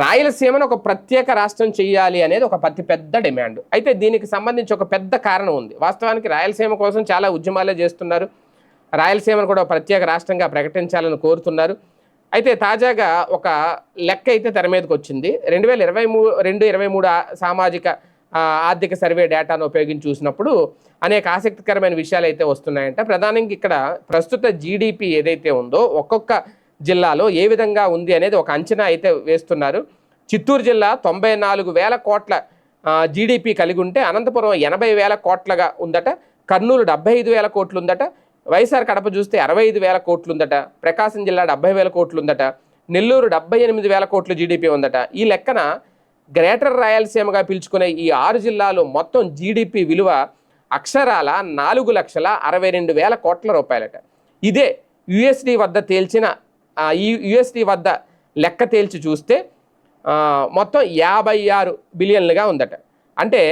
రాయలసీమను ఒక ప్రత్యేక రాష్ట్రం చేయాలి అనేది ఒక అతి పెద్ద డిమాండ్. అయితే దీనికి సంబంధించి ఒక పెద్ద కారణం ఉంది. వాస్తవానికి రాయలసీమ కోసం చాలా ఉద్యమాలే చేస్తున్నారు. రాయలసీమను కూడా ఒక ప్రత్యేక రాష్ట్రంగా ప్రకటించాలని కోరుతున్నారు. అయితే తాజాగా ఒక లెక్క అయితే తెర మీదకి వచ్చింది. రెండు వేల ఇరవై మూడు రెండు ఇరవై మూడు సామాజిక ఆర్థిక సర్వే డేటాను ఉపయోగించి చూసినప్పుడు అనేక ఆసక్తికరమైన విషయాలు అయితే వస్తున్నాయంట. ప్రధానంగా ఇక్కడ ప్రస్తుత జీడిపి ఏదైతే ఉందో ఒక్కొక్క జిల్లాలో ఏ విధంగా ఉంది అనేది ఒక అంచనా అయితే వేస్తున్నారు. చిత్తూరు జిల్లా తొంభై నాలుగు వేల కోట్ల జీడిపి కలిగి ఉంటే అనంతపురం ఎనభై వేల కోట్లగా ఉందట కర్నూలు డెబ్బై ఐదు వేల కోట్లు ఉందట వైఎస్ఆర్ కడప చూస్తే అరవై ఐదు వేల కోట్లు ఉందట ప్రకాశం జిల్లా డెబ్బై వేల కోట్లు ఉందట నెల్లూరు డెబ్బై ఎనిమిది వేల కోట్లు జీడిపి ఉందట. ఈ లెక్కన గ్రేటర్ రాయలసీమగా పిలుచుకునే ఈ ఆరు జిల్లాలు మొత్తం జీడిపి విలువ అక్షరాల నాలుగు లక్షల అరవై రెండు వేల కోట్ల రూపాయలట. ఇదే యుఎస్డి వద్ద తేల్చిన ఈ యుఎస్డి వద్ద లెక్క తేల్చి చూస్తే మొత్తం యాభై ఆరు బిలియన్లుగా ఉందట. అంటే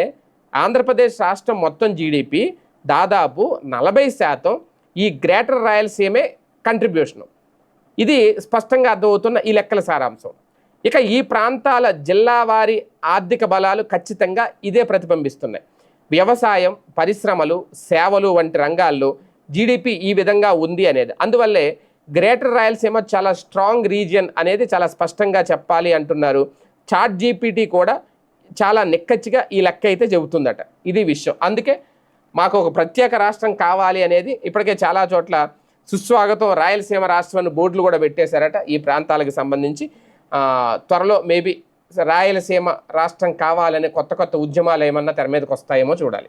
ఆంధ్రప్రదేశ్ రాష్ట్రం మొత్తం జీడిపి దాదాపు నలభై శాతం ఈ గ్రేటర్ రాయలసీమే కంట్రిబ్యూషను ఇది స్పష్టంగా అర్థమవుతున్న ఈ లెక్కల సారాంశం. ఇక ఈ ప్రాంతాల జిల్లావారి ఆర్థిక బలాలు ఖచ్చితంగా ఇదే ప్రతిబింబిస్తున్నాయి. వ్యవసాయం పరిశ్రమలు సేవలు వంటి రంగాల్లో జీడిపి ఈ విధంగా ఉంది అనేది. అందువల్లే గ్రేటర్ రాయలసీమ చాలా స్ట్రాంగ్ రీజియన్ అనేది చాలా స్పష్టంగా చెప్పాలి అంటున్నారు. చాట్ జీపీటీ కూడా చాలా నిక్కచ్చిగా ఈ లెక్క అయితే చెబుతుందట. ఇది విషయం. అందుకే మాకు ఒక ప్రత్యేక రాష్ట్రం కావాలి అనేది ఇప్పటికే చాలా చోట్ల సుస్వాగతం రాయలసీమ రాష్ట్రాన్ని బోర్డులు కూడా పెట్టేశారట ఈ ప్రాంతాలకు సంబంధించి. త్వరలో మేబీ రాయలసీమ రాష్ట్రం కావాలనే కొత్త కొత్త ఉద్యమాలు ఏమన్నా తెర మీదకి వస్తాయేమో చూడాలి.